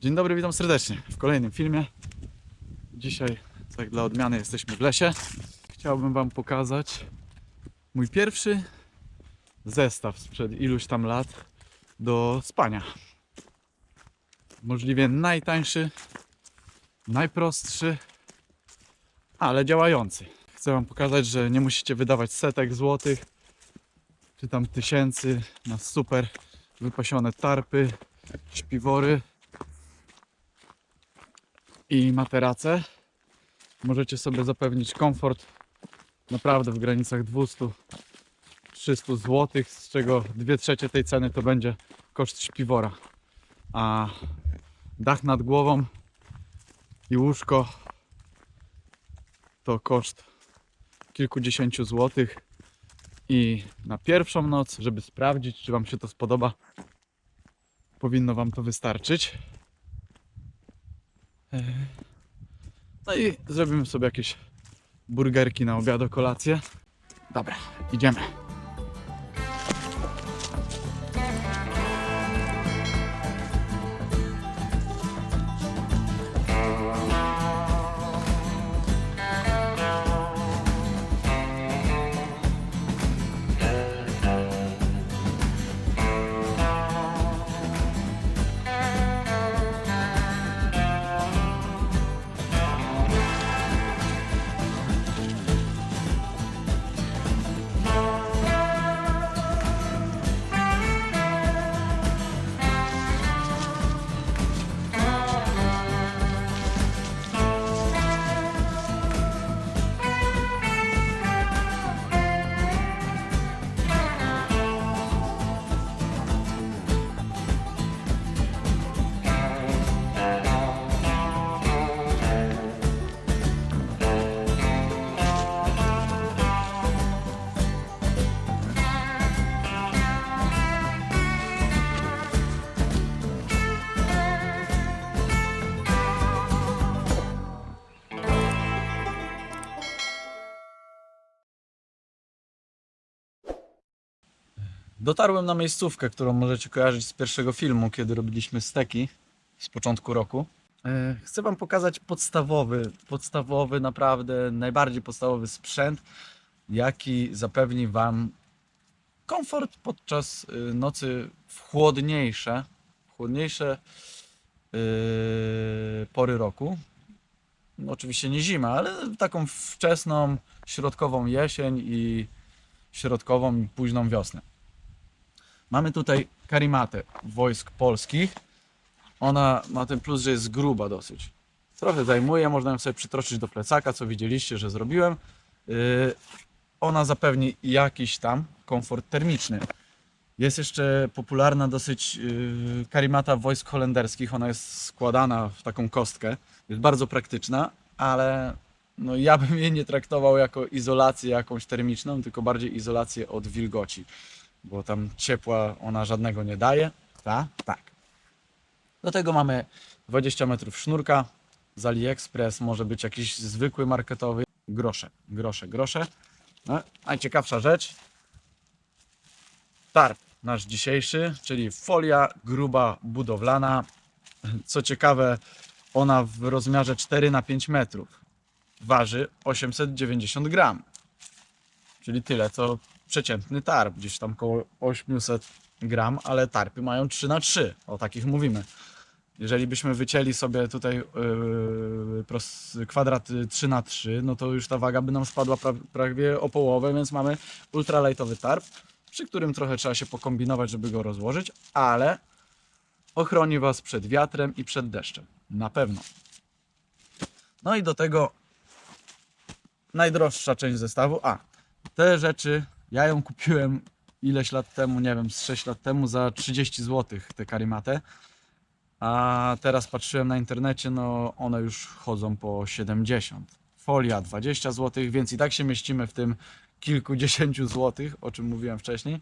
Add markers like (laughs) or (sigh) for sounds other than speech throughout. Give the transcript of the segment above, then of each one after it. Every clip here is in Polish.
Dzień dobry, witam serdecznie w kolejnym filmie. Dzisiaj, tak dla odmiany, jesteśmy w lesie. Chciałbym Wam pokazać mój pierwszy zestaw sprzed iluś tam lat do spania. Możliwie najtańszy, najprostszy, ale działający. Chcę Wam pokazać, że nie musicie wydawać setek złotych, czy tam tysięcy na super wypasione tarpy, śpiwory i materace. Możecie sobie zapewnić komfort naprawdę w granicach 200-300 zł, z czego 2 trzecie tej ceny to będzie koszt śpiwora. A dach nad głową i łóżko to koszt kilkudziesięciu złotych. I na pierwszą noc, żeby sprawdzić, czy Wam się to spodoba, powinno Wam to wystarczyć. No i zrobimy sobie jakieś burgerki na obiad, kolację. Dobra, idziemy. Dotarłem na miejscówkę, którą możecie kojarzyć z pierwszego filmu, kiedy robiliśmy steki z początku roku. E, Chcę Wam pokazać podstawowy, podstawowy, naprawdę najbardziej podstawowy sprzęt, jaki zapewni Wam komfort podczas y, nocy w chłodniejsze, chłodniejsze yy, pory roku. Oczywiście nie zima, ale taką wczesną, środkową jesień i środkową późną wiosnę. Mamy tutaj karimatę wojsk polskich. Ona ma ten plus, że jest gruba dosyć. Trochę zajmuje, można ją sobie przytroczyć do plecaka, co widzieliście, że zrobiłem. Yy, Ona zapewni jakiś tam komfort termiczny. Jest jeszcze popularna dosyć yy, karimata wojsk holenderskich. Ona jest składana w taką kostkę. Jest bardzo praktyczna, ale no ja bym jej nie traktował jako izolację jakąś termiczną, tylko bardziej izolację od wilgoci bo tam ciepła ona żadnego nie daje. Ta? Tak. Do tego mamy 20 metrów sznurka z AliExpress, może być jakiś zwykły marketowy. Grosze, grosze, grosze. No, najciekawsza rzecz. Tarp nasz dzisiejszy, czyli folia gruba budowlana. Co ciekawe, ona w rozmiarze 4 na 5 metrów waży 890 gram. Czyli tyle, co przeciętny tarp, gdzieś tam koło 800 gram, ale tarpy mają 3 na 3 o takich mówimy. Jeżeli byśmy wycięli sobie tutaj yy, kwadrat y, 3 na 3 no to już ta waga by nam spadła pra prawie o połowę, więc mamy ultralightowy tarp, przy którym trochę trzeba się pokombinować, żeby go rozłożyć, ale ochroni Was przed wiatrem i przed deszczem. Na pewno. No i do tego najdroższa część zestawu. A, te rzeczy ja ją kupiłem ileś lat temu, nie wiem, z 6 lat temu za 30 zł tę karimatę. A teraz patrzyłem na internecie, no one już chodzą po 70. Folia 20 zł, więc i tak się mieścimy w tym kilkudziesięciu złotych, o czym mówiłem wcześniej.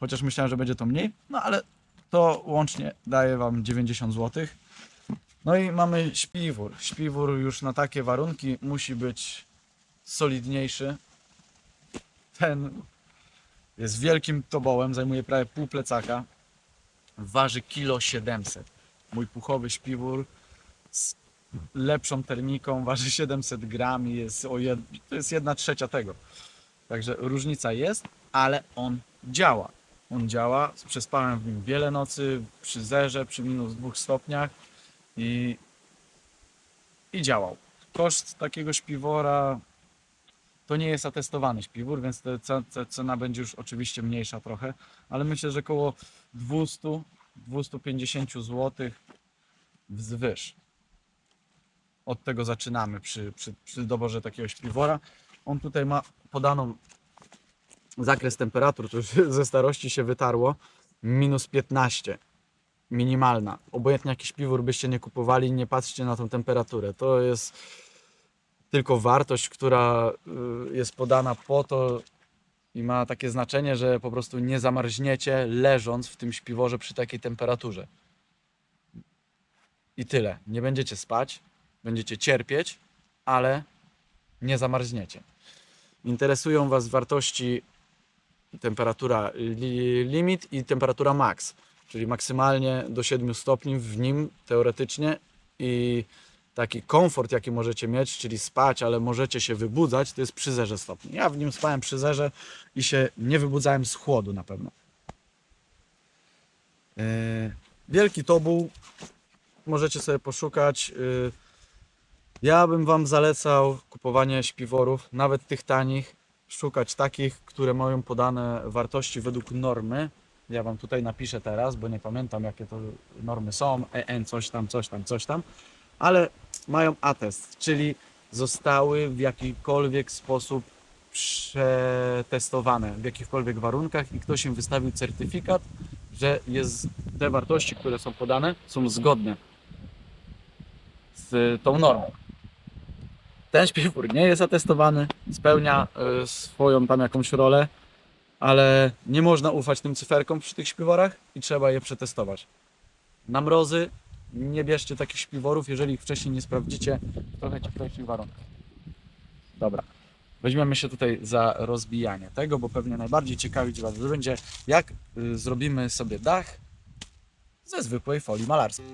Chociaż myślałem, że będzie to mniej, no ale to łącznie daje Wam 90 zł. No i mamy śpiwór. Śpiwór już na takie warunki musi być solidniejszy. Ten jest wielkim tobołem, zajmuje prawie pół plecaka. Waży kilo 700. mój puchowy śpiwór z lepszą termiką, waży 700 gram i jest o jed... to jest jedna trzecia tego. Także różnica jest, ale on działa. On działa, przespałem w nim wiele nocy przy zerze, przy minus dwóch stopniach i, i działał. Koszt takiego śpiwora to nie jest atestowany śpiwór, więc cena będzie już oczywiście mniejsza trochę, ale myślę, że około 200-250 zł wzwyż. Od tego zaczynamy przy, przy, przy doborze takiego śpiwora. On tutaj ma podaną zakres temperatur, to już (laughs) ze starości się wytarło, minus 15 minimalna. Obojętnie jaki śpiwór byście nie kupowali, nie patrzcie na tą temperaturę. To jest tylko wartość, która y, jest podana po to i ma takie znaczenie, że po prostu nie zamarzniecie leżąc w tym śpiworze przy takiej temperaturze. I tyle. Nie będziecie spać, będziecie cierpieć, ale nie zamarzniecie. Interesują Was wartości temperatura li, limit i temperatura max, czyli maksymalnie do 7 stopni w nim teoretycznie i taki komfort, jaki możecie mieć, czyli spać, ale możecie się wybudzać, to jest przy zerze stopni. Ja w nim spałem przy zerze i się nie wybudzałem z chłodu na pewno. Yy, Wielki Tobuł, możecie sobie poszukać. Yy, Ja bym Wam zalecał kupowanie śpiworów, nawet tych tanich, szukać takich, które mają podane wartości według normy. Ja Wam tutaj napiszę teraz, bo nie pamiętam jakie to normy są, EN coś tam, coś tam, coś tam, ale mają atest, czyli zostały w jakikolwiek sposób przetestowane, w jakichkolwiek warunkach i ktoś im wystawił certyfikat, że jest, te wartości, które są podane, są zgodne z tą normą. Ten śpiwór nie jest atestowany, spełnia y, swoją tam jakąś rolę, ale nie można ufać tym cyferkom przy tych śpiworach i trzeba je przetestować. Na mrozy nie bierzcie takich śpiworów, jeżeli ich wcześniej nie sprawdzicie w trochę cieplejszych warunkach. Dobra, weźmiemy się tutaj za rozbijanie tego, bo pewnie najbardziej ciekawić Was będzie, jak y, zrobimy sobie dach ze zwykłej folii malarskiej.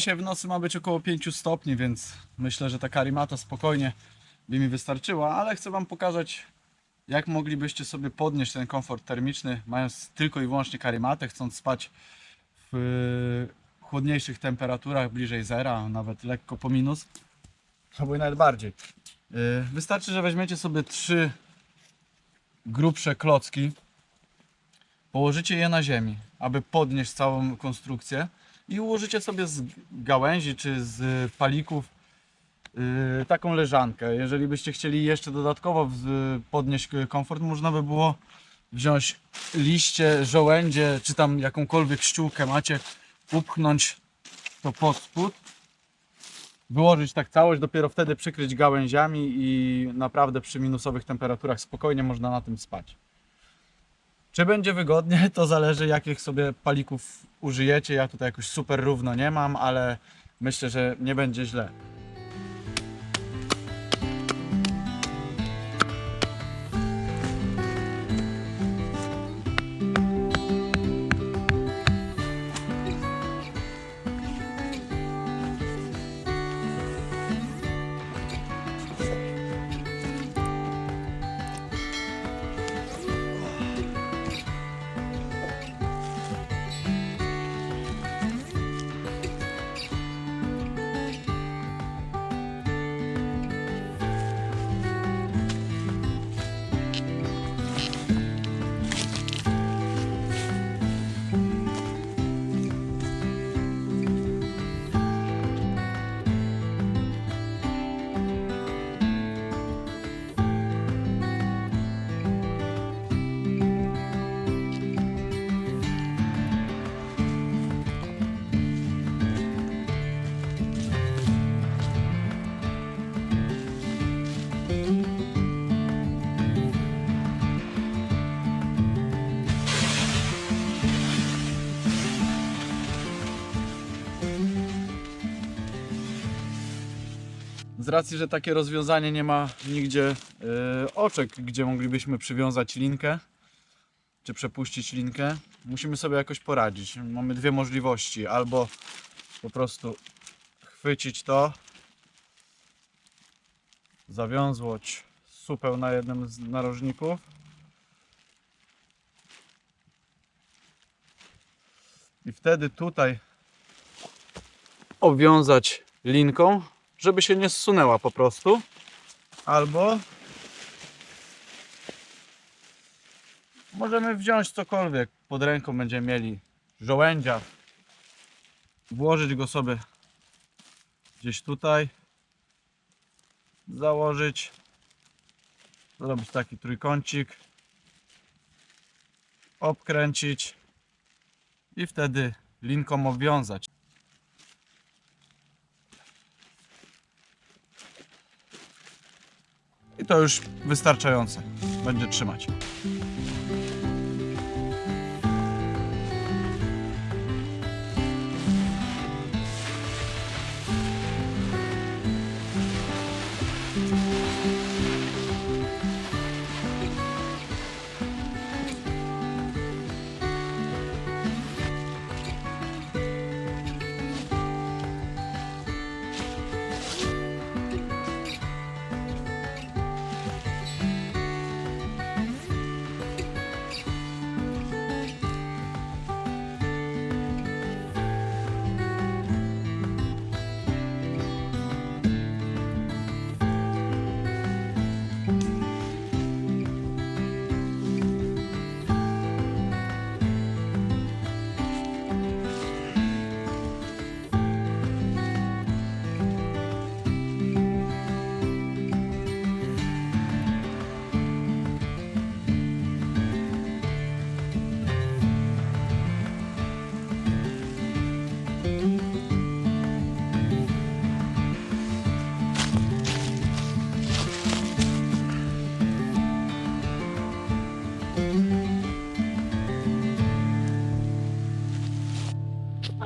Dzisiaj w nocy ma być około 5 stopni, więc myślę, że ta karimata spokojnie by mi wystarczyła, ale chcę Wam pokazać, jak moglibyście sobie podnieść ten komfort termiczny, mając tylko i wyłącznie karimatę, chcąc spać w chłodniejszych temperaturach, bliżej zera, nawet lekko po minus, albo i nawet bardziej. Y, Wystarczy, że weźmiecie sobie trzy grubsze klocki, położycie je na ziemi, aby podnieść całą konstrukcję i ułożycie sobie z gałęzi czy z palików yy, taką leżankę. Jeżeli byście chcieli jeszcze dodatkowo podnieść komfort, można by było wziąć liście, żołędzie, czy tam jakąkolwiek ściółkę macie, upchnąć to pod spód, wyłożyć tak całość, dopiero wtedy przykryć gałęziami i naprawdę przy minusowych temperaturach spokojnie można na tym spać. Czy będzie wygodnie, (laughs) to zależy jakich sobie palików użyjecie. Ja tutaj jakoś super równo nie mam, ale myślę, że nie będzie źle. Racji, że takie rozwiązanie nie ma nigdzie y, oczek, gdzie moglibyśmy przywiązać linkę, czy przepuścić linkę, musimy sobie jakoś poradzić. Mamy dwie możliwości. Albo po prostu chwycić to, zawiązłoć supeł na jednym z narożników, i wtedy tutaj obwiązać linką, żeby się nie zsunęła po prostu. Albo możemy wziąć cokolwiek pod ręką będziemy mieli żołędzia, włożyć go sobie gdzieś tutaj, założyć, zrobić taki trójkącik, obkręcić. I wtedy linką obwiązać. To już wystarczające. Będzie trzymać.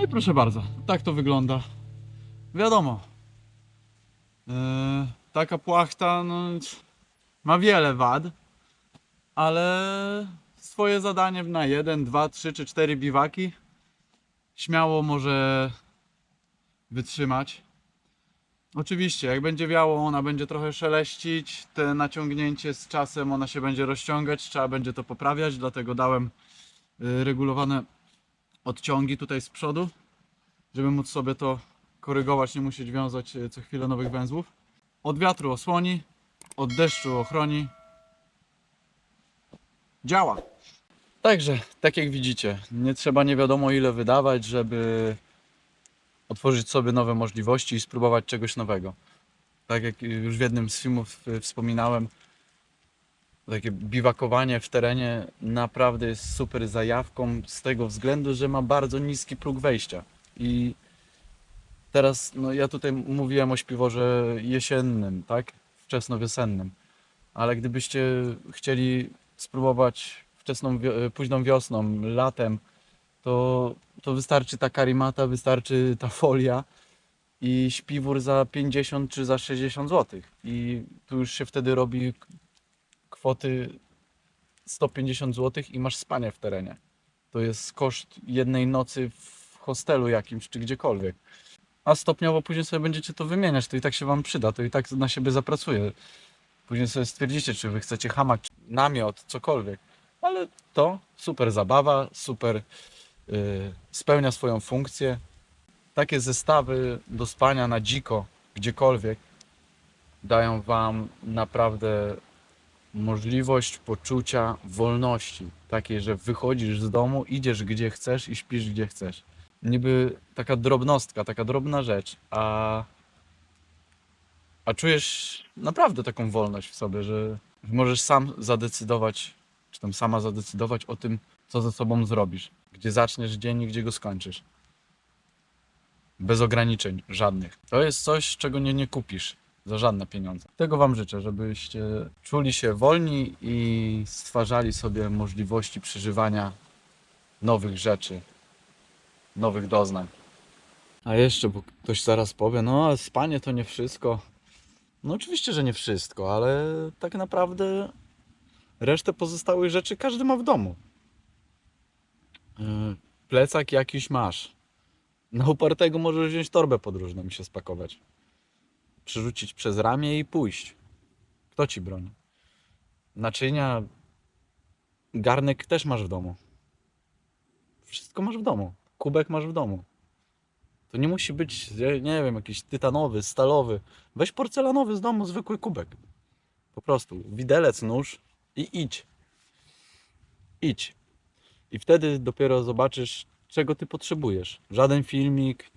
I proszę bardzo, tak to wygląda. Wiadomo, yy, taka płachta no, ma wiele wad, ale swoje zadanie na jeden, dwa, trzy czy cztery biwaki śmiało może wytrzymać. Oczywiście, jak będzie wiało, ona będzie trochę szeleścić, te naciągnięcie z czasem ona się będzie rozciągać, trzeba będzie to poprawiać, dlatego dałem yy, regulowane odciągi tutaj z przodu, żeby móc sobie to korygować, nie musieć wiązać e, co chwilę nowych węzłów. Od wiatru osłoni, od deszczu ochroni. Działa. Także, tak jak widzicie, nie trzeba nie wiadomo ile wydawać, żeby otworzyć sobie nowe możliwości i spróbować czegoś nowego. Tak jak już w jednym z filmów e, wspominałem, takie biwakowanie w terenie naprawdę jest super zajawką z tego względu, że ma bardzo niski próg wejścia. I teraz, no ja tutaj mówiłem o śpiworze jesiennym, tak? Wczesnowiosennym. Ale gdybyście chcieli spróbować wczesną, późną wiosną, latem, to, to wystarczy ta karimata, wystarczy ta folia i śpiwór za 50 czy za 60 zł. I tu już się wtedy robi kwoty 150 zł i masz spanie w terenie. To jest koszt jednej nocy w hostelu jakimś czy gdziekolwiek. A stopniowo później sobie będziecie to wymieniać, to i tak się Wam przyda, to i tak na siebie zapracuje. Później sobie stwierdzicie, czy Wy chcecie hamak, namiot, cokolwiek. Ale to super zabawa, super yy, spełnia swoją funkcję. Takie zestawy do spania na dziko, gdziekolwiek, dają Wam naprawdę możliwość poczucia wolności. Takiej, że wychodzisz z domu, idziesz gdzie chcesz i śpisz gdzie chcesz. Niby taka drobnostka, taka drobna rzecz, a, a czujesz naprawdę taką wolność w sobie, że możesz sam zadecydować, czy tam sama zadecydować o tym, co ze sobą zrobisz. Gdzie zaczniesz dzień i gdzie go skończysz. Bez ograniczeń żadnych. To jest coś, czego nie, nie kupisz za żadne pieniądze. Tego Wam życzę, żebyście czuli się wolni i stwarzali sobie możliwości przeżywania nowych rzeczy, nowych doznań. A jeszcze, bo ktoś zaraz powie, no spanie to nie wszystko. No oczywiście, że nie wszystko, ale tak naprawdę resztę pozostałych rzeczy każdy ma w domu. Yy, Plecak jakiś masz. Na upartego możesz wziąć torbę podróżną i się spakować. Przerzucić przez ramię i pójść. Kto ci broni? Naczynia, garnek też masz w domu. Wszystko masz w domu. Kubek masz w domu. To nie musi być, nie wiem, jakiś tytanowy, stalowy. Weź porcelanowy z domu, zwykły kubek. Po prostu. Widelec, nóż i idź. Idź. I wtedy dopiero zobaczysz, czego ty potrzebujesz. Żaden filmik,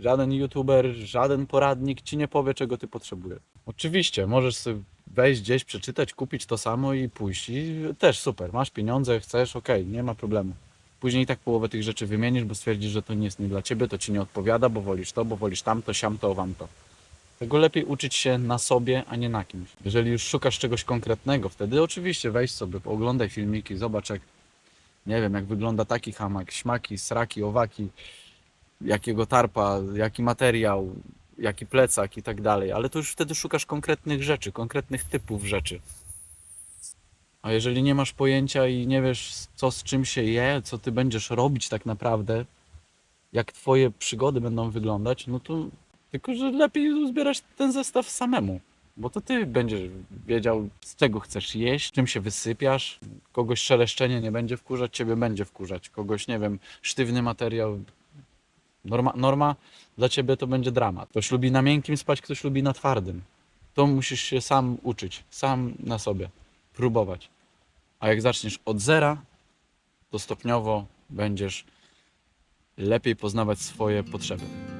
żaden youtuber, żaden poradnik ci nie powie, czego ty potrzebujesz. Oczywiście, możesz sobie wejść gdzieś, przeczytać, kupić to samo i pójść. I też super. Masz pieniądze, chcesz, okej, nie ma problemu. Później i tak połowę tych rzeczy wymienisz, bo stwierdzisz, że to nie jest nie dla ciebie, to ci nie odpowiada, bo wolisz to, bo wolisz tamto, siamto, wamto. Tego lepiej uczyć się na sobie, a nie na kimś. Jeżeli już szukasz czegoś konkretnego, wtedy oczywiście wejdź sobie, oglądaj filmiki, zobacz jak, nie wiem, jak wygląda taki hamak, śmaki, sraki, owaki, jakiego tarpa, jaki materiał, jaki plecak i tak dalej. Ale to już wtedy szukasz konkretnych rzeczy, konkretnych typów rzeczy. A jeżeli nie masz pojęcia i nie wiesz, co z czym się je, co ty będziesz robić tak naprawdę, jak twoje przygody będą wyglądać, no to tylko, że lepiej zbierać ten zestaw samemu. Bo to ty będziesz wiedział, z czego chcesz jeść, czym się wysypiasz. Kogoś szeleszczenie nie będzie wkurzać, ciebie będzie wkurzać. Kogoś, nie wiem, sztywny materiał. Norma, norma dla ciebie to będzie dramat. Ktoś lubi na miękkim spać, ktoś lubi na twardym. To musisz się sam uczyć, sam na sobie, próbować. A jak zaczniesz od zera, to stopniowo będziesz lepiej poznawać swoje potrzeby.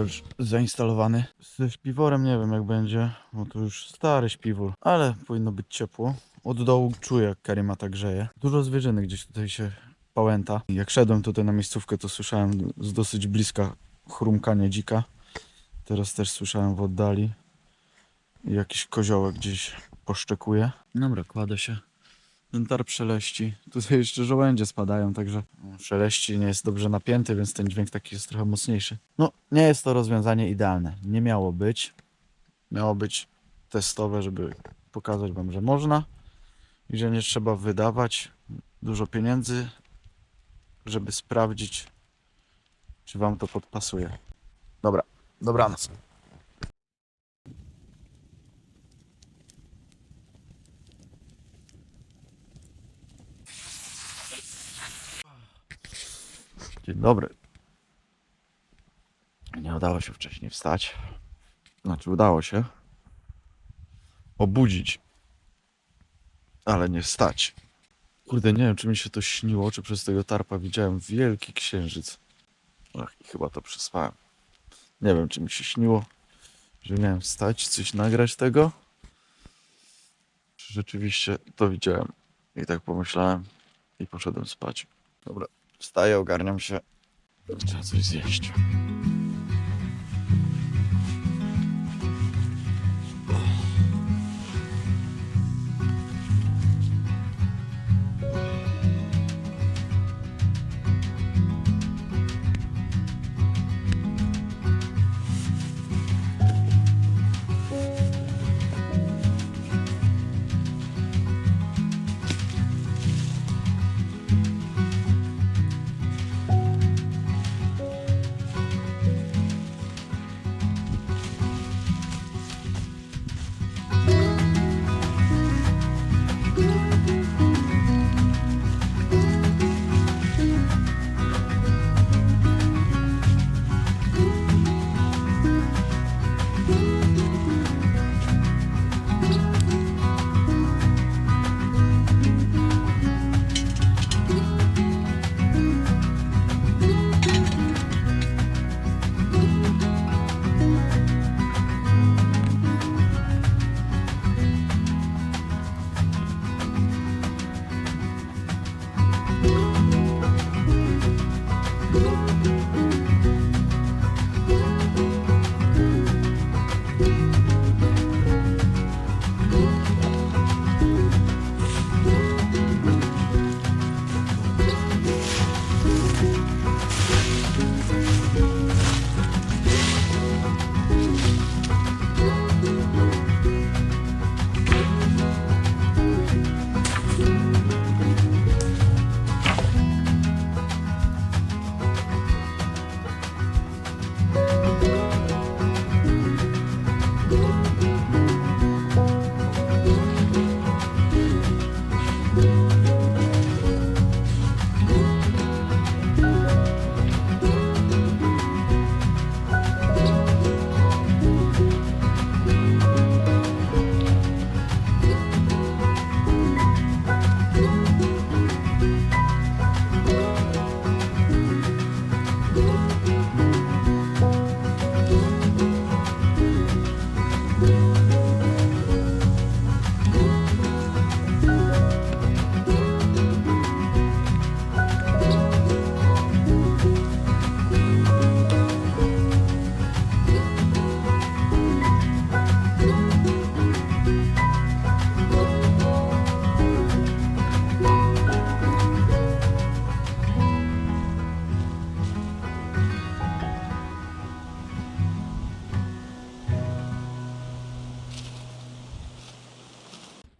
Już zainstalowany. Ze śpiworem nie wiem jak będzie, bo to już stary śpiwór, ale powinno być ciepło. Od dołu czuję jak karimata grzeje. Dużo zwierzyny gdzieś tutaj się pałęta. Jak szedłem tutaj na miejscówkę to słyszałem z dosyć bliska chrumkanie dzika. Teraz też słyszałem w oddali. Jakiś koziołek gdzieś poszczekuje. Dobra, kładę się. Ten tarp szeleści. Tutaj jeszcze żołędzie spadają, także no, szeleści nie jest dobrze napięty, więc ten dźwięk taki jest trochę mocniejszy. No, nie jest to rozwiązanie idealne. Nie miało być. Miało być testowe, żeby pokazać Wam, że można i że nie trzeba wydawać dużo pieniędzy, żeby sprawdzić, czy Wam to podpasuje. Dobra, dobranoc. Dzień dobry. Nie udało się wcześniej wstać. Znaczy, udało się obudzić, ale nie wstać. Kurde, nie wiem, czy mi się to śniło, czy przez tego tarpa widziałem wielki księżyc. Ach, i chyba to przespałem. Nie wiem, czy mi się śniło, że miałem wstać, coś nagrać tego. Czy rzeczywiście to widziałem. I tak pomyślałem i poszedłem spać. Dobra, wstaję, ogarniam się. Trzeba coś zjeść.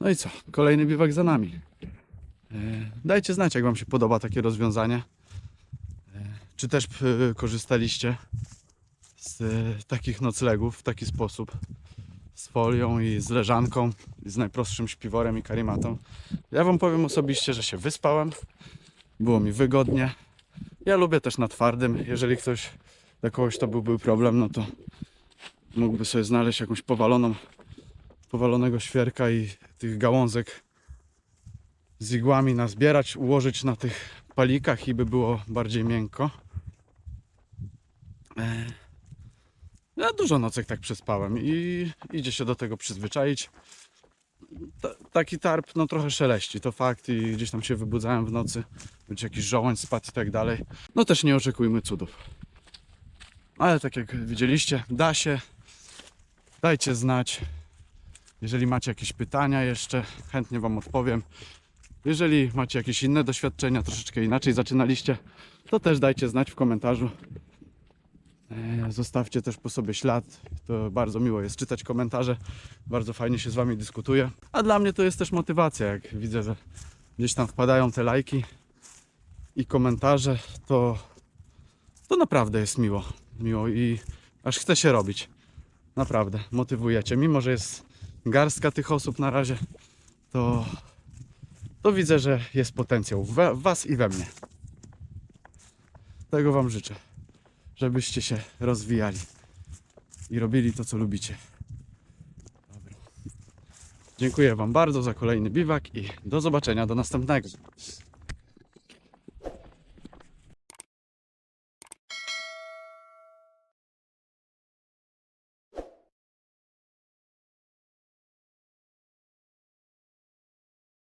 No i co? Kolejny biwak za nami. E, Dajcie znać, jak Wam się podoba takie rozwiązanie. E, Czy też e, korzystaliście z takich noclegów w taki sposób? Z folią i z leżanką, i z najprostszym śpiworem i karimatą. Ja Wam powiem osobiście, że się wyspałem. Było mi wygodnie. Ja lubię też na twardym. Jeżeli ktoś dla kogoś to byłby problem, no to mógłby sobie znaleźć jakąś powaloną powalonego świerka i tych gałązek z igłami nazbierać, ułożyć na tych palikach i by było bardziej miękko. E, Ja dużo nocek tak przespałem i idzie się do tego przyzwyczaić. Ta, taki tarp no trochę szeleści, to fakt i gdzieś tam się wybudzałem w nocy, być jakiś żołądź spadł i tak dalej. No też nie oczekujmy cudów. Ale tak jak widzieliście, da się. Dajcie znać. Jeżeli macie jakieś pytania jeszcze, chętnie Wam odpowiem. Jeżeli macie jakieś inne doświadczenia, troszeczkę inaczej zaczynaliście, to też dajcie znać w komentarzu. E, Zostawcie też po sobie ślad. To bardzo miło jest czytać komentarze. Bardzo fajnie się z Wami dyskutuje. A dla mnie to jest też motywacja. Jak widzę, że gdzieś tam wpadają te lajki i komentarze, to, to naprawdę jest miło. Miło i aż chce się robić. Naprawdę, motywujecie. Mimo, że jest garstka tych osób na razie, to, to widzę, że jest potencjał w, w Was i we mnie. Tego Wam życzę. Żebyście się rozwijali i robili to, co lubicie. Dobra. Dziękuję Wam bardzo za kolejny biwak i do zobaczenia do następnego.